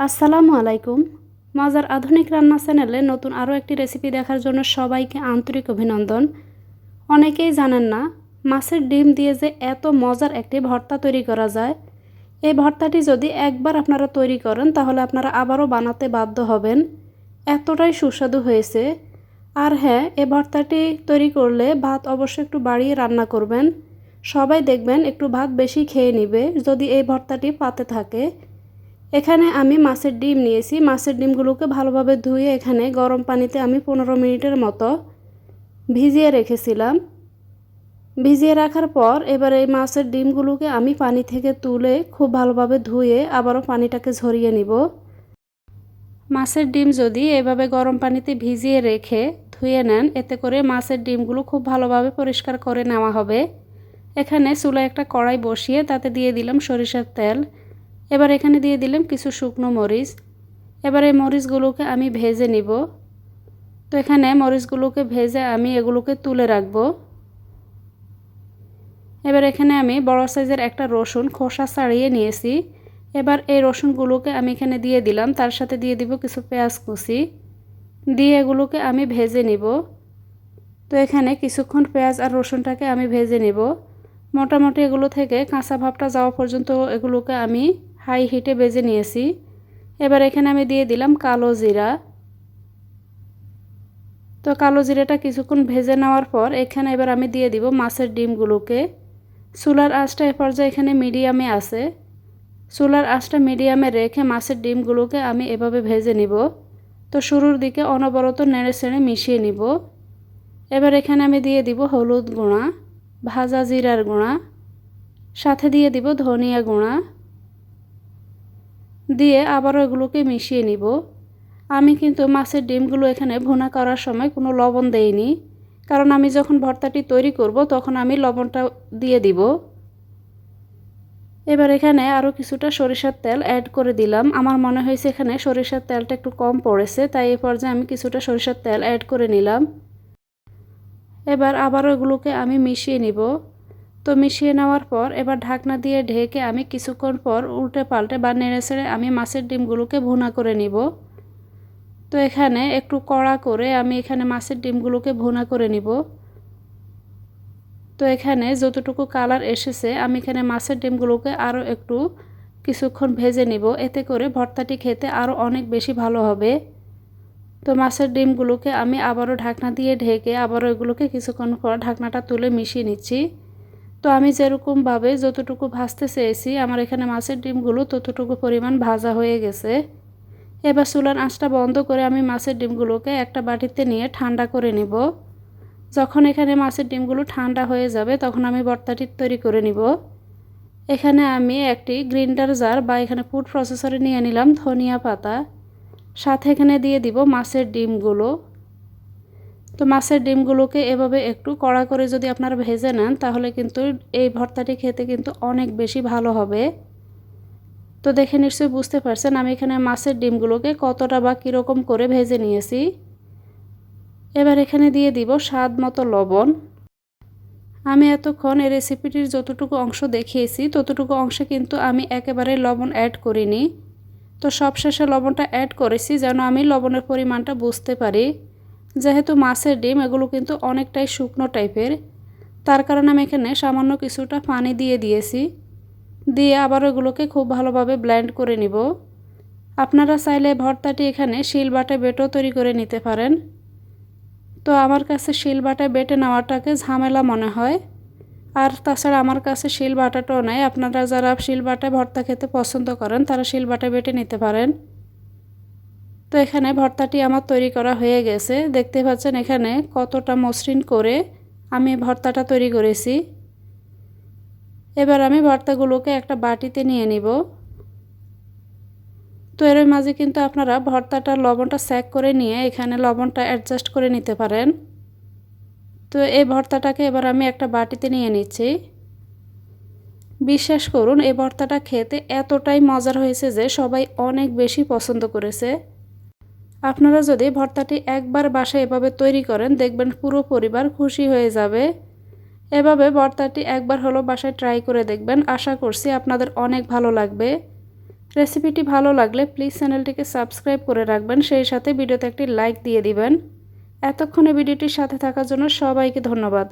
আসসালামু আলাইকুম। মাজার আধুনিক রান্না চ্যানেলে নতুন আরও একটি রেসিপি দেখার জন্য সবাইকে আন্তরিক অভিনন্দন। অনেকেই জানেন না, মাছের ডিম দিয়ে যে এত মজার একটি ভর্তা তৈরি করা যায়। এই ভর্তাটি যদি একবার আপনারা তৈরি করেন, তাহলে আপনারা আবারও বানাতে বাধ্য হবেন। এতটাই সুস্বাদু হয়েছে। আর হ্যাঁ এই ভর্তাটি তৈরি করলে ভাত অবশ্যই একটু বাড়িয়ে রান্না করবেন। সবাই দেখবেন একটু ভাত বেশি খেয়ে নিবে, যদি এই ভর্তাটি পাতে থাকে। এখানে আমি মাছের ডিম নিয়েছি। মাছের ডিমগুলোকে ভালোভাবে ধুয়ে এখানে গরম পানিতে আমি পনেরো মিনিটের মতো ভিজিয়ে রেখেছিলাম। ভিজিয়ে রাখার পর এবার এই মাছের ডিমগুলোকে আমি পানি থেকে তুলে খুব ভালোভাবে ধুয়ে আবারও পানিটাকে ঝরিয়ে নিব। মাছের ডিম যদি এভাবে গরম পানিতে ভিজিয়ে রেখে ধুয়ে নেন, এতে করে মাছের ডিমগুলো খুব ভালোভাবে পরিষ্কার করে নেওয়া হবে। এখানে চুলায় একটা কড়াই বসিয়ে তাতে দিয়ে দিলাম সরিষার তেল। এবার এখানে দিয়ে দিলাম কিছু শুকনো মরিচ। এবার এই মরিচগুলোকে আমি ভেজে নিব। তো এখানে মরিচগুলোকে ভেজে আমি এগুলোকে তুলে রাখব। এবার এখানে আমি বড় সাইজের একটা রসুন খোসা ছাড়িয়ে নিয়েছি। এবার এই রসুনগুলোকে আমি এখানে দিয়ে দিলাম। তার সাথে দিয়ে দিব কিছু পেঁয়াজ কুচি। দিয়ে এগুলোকে আমি ভেজে নিব। তো এখানে কিছুক্ষণ পেঁয়াজ আর রসুনটাকে আমি ভেজে নিব। মোটামুটি এগুলো থেকে কাঁচা ভাবটা যাওয়া পর্যন্ত এগুলোকে আমি হাই হিটে বেজে নিয়েছি। এবার এখানে আমি দিয়ে দিলাম কালো জিরা। তো কালো জিরাটা কিছুক্ষণ ভেজে নেওয়ার পর এখানে এবার আমি দিয়ে দিব মাছের ডিমগুলোকে। চুলার আঁচটা এ পর্যায়ে এখানে মিডিয়ামে আছে। চুলার আঁচটা মিডিয়ামে রেখে মাছের ডিমগুলোকে আমি এভাবে ভেজে নিব। তো শুরুর দিকে অনবরত নেড়ে ছেড়ে মিশিয়ে নিব। এবার এখানে আমি দিয়ে দিব হলুদ গুঁড়া, ভাজা জিরার গুঁড়া, সাথে দিয়ে দিব ধনিয়া গুঁড়া। দিয়ে আবারও এগুলোকে মিশিয়ে নিব। আমি কিন্তু মাছের ডিমগুলো এখানে ভুনা করার সময় কোনো লবণ দেইনি। কারণ আমি যখন ভর্তাটি তৈরি করব, তখন আমি লবণটা দিয়ে দিব। এবার এখানে আরও কিছুটা সরিষার তেল অ্যাড করে দিলাম। আমার মনে হয়েছে এখানে সরিষার তেলটা একটু কম পড়েছে, তাই এ পর্যায়ে আমি কিছুটা সরিষার তেল অ্যাড করে নিলাম। এবার আবারও এগুলোকে আমি মিশিয়ে নিব। তো মিশিয়ে নেওয়ার পর এবার ঢাকনা দিয়ে ঢেকে আমি কিছুক্ষণ পর উল্টে পাল্টে বা নেড়ে ছেড়ে আমি মাছের ডিমগুলোকে ভুনা করে নিব। তো এখানে একটু কড়া করে আমি এখানে মাছের ডিমগুলোকে ভুনা করে নিব। তো এখানে যতটুকু কালার এসেছে আমি এখানে মাছের ডিমগুলোকে আরও একটু কিছুক্ষণ ভেজে নিব। এতে করে ভর্তাটি খেতে আরও অনেক বেশি ভালো হবে। তো মাছের ডিমগুলোকে আমি আবারও ঢাকনা দিয়ে ঢেকে আবারও এগুলোকে কিছুক্ষণ পর ঢাকনাটা তুলে মিশিয়ে নিচ্ছি। তো আমি যেরকমভাবে যতটুকু ভাজতে চেয়েছি, আমার এখানে মাছের ডিমগুলো ততটুকু পরিমাণ ভাজা হয়ে গেছে। এবার চুলার আঁচটা বন্ধ করে আমি মাছের ডিমগুলোকে একটা বাটিতে নিয়ে ঠান্ডা করে নিব। যখন এখানে মাছের ডিমগুলো ঠান্ডা হয়ে যাবে, তখন আমি ভর্তাটি তৈরি করে নিব। এখানে আমি একটি গ্রিন্ডার জার বা এখানে ফুড প্রসেসরে নিয়ে নিলাম ধনিয়া পাতা। সাথে এখানে দিয়ে দিব মাছের ডিমগুলো। তো মাছের ডিমগুলোকে এভাবে একটু কড়া করে যদি আপনারা ভেজে নেন, তাহলে কিন্তু এই ভর্তাটি খেতে কিন্তু অনেক বেশি ভালো হবে। তো দেখে নিশ্চয়ই বুঝতে পারছেন আমি এখানে মাছের ডিমগুলোকে কতটা বা কীরকম করে ভেজে নিয়েছি। এবার এখানে দিয়ে দিব স্বাদ মতো লবণ। আমি এতক্ষণ এই রেসিপিটির যতটুকু অংশ দেখিয়েছি, ততটুকু অংশে কিন্তু আমি একেবারে লবণ অ্যাড করিনি। তো সবশেষে লবণটা অ্যাড করেছি যেন আমি লবণের পরিমাণটা বুঝতে পারি। যেহেতু মাছের ডিম, এগুলো কিন্তু অনেকটাই শুকনো টাইপের। তার কারণে আমি এখানে সামান্য কিছুটা পানি দিয়ে দিয়েছি। দিয়ে আবার ওগুলোকে খুব ভালোভাবে ব্লেন্ড করে নিব। আপনারা চাইলে ভর্তাটি এখানে শিল বাটে বেটেও তৈরি করে নিতে পারেন। তো আমার কাছে শিল বাটায় বেটে নেওয়াটাকে ঝামেলা মনে হয়। আর তাছাড়া আমার কাছে শিল বাটাটাও নেই। আপনারা যারা শিল বাটায় ভর্তা খেতে পছন্দ করেন, তারা শিল বাটায় বেটে নিতে পারেন। তো এখানে ভর্তাটি আমার তৈরি করা হয়ে গেছে। দেখতে পাচ্ছেন এখানে কতটা মসৃণ করে আমি ভর্তাটা তৈরি করেছি। এবার আমি ভর্তাগুলোকে একটা বাটিতে নিয়ে নিব। তো এর মাঝে কিন্তু আপনারা ভর্তাটা লবণটা স্যাক করে নিয়ে এখানে লবণটা অ্যাডজাস্ট করে নিতে পারেন। তো এই ভর্তাটাকে এবার আমি একটা বাটিতে নিয়ে নিচ্ছি। বিশ্বাস করুন, এই ভর্তাটা খেতে এতটাই মজার হয়েছে যে সবাই অনেক বেশি পছন্দ করেছে। আপনারা যদি ভর্তাটি একবার বাসায় এভাবে তৈরি করেন, দেখবেন পুরো পরিবার খুশি হয়ে যাবে। এভাবে ভর্তাটি একবার হলো বাসায় ট্রাই করে দেখবেন। আশা করছি আপনাদের অনেক ভালো লাগবে। রেসিপিটি ভালো লাগলে প্লিজ চ্যানেলটিকে সাবস্ক্রাইব করে রাখবেন, সেই সাথে ভিডিওতে একটি লাইক দিয়ে দিবেন। এতক্ষণে ভিডিওটির সাথে থাকার জন্য সবাইকে ধন্যবাদ।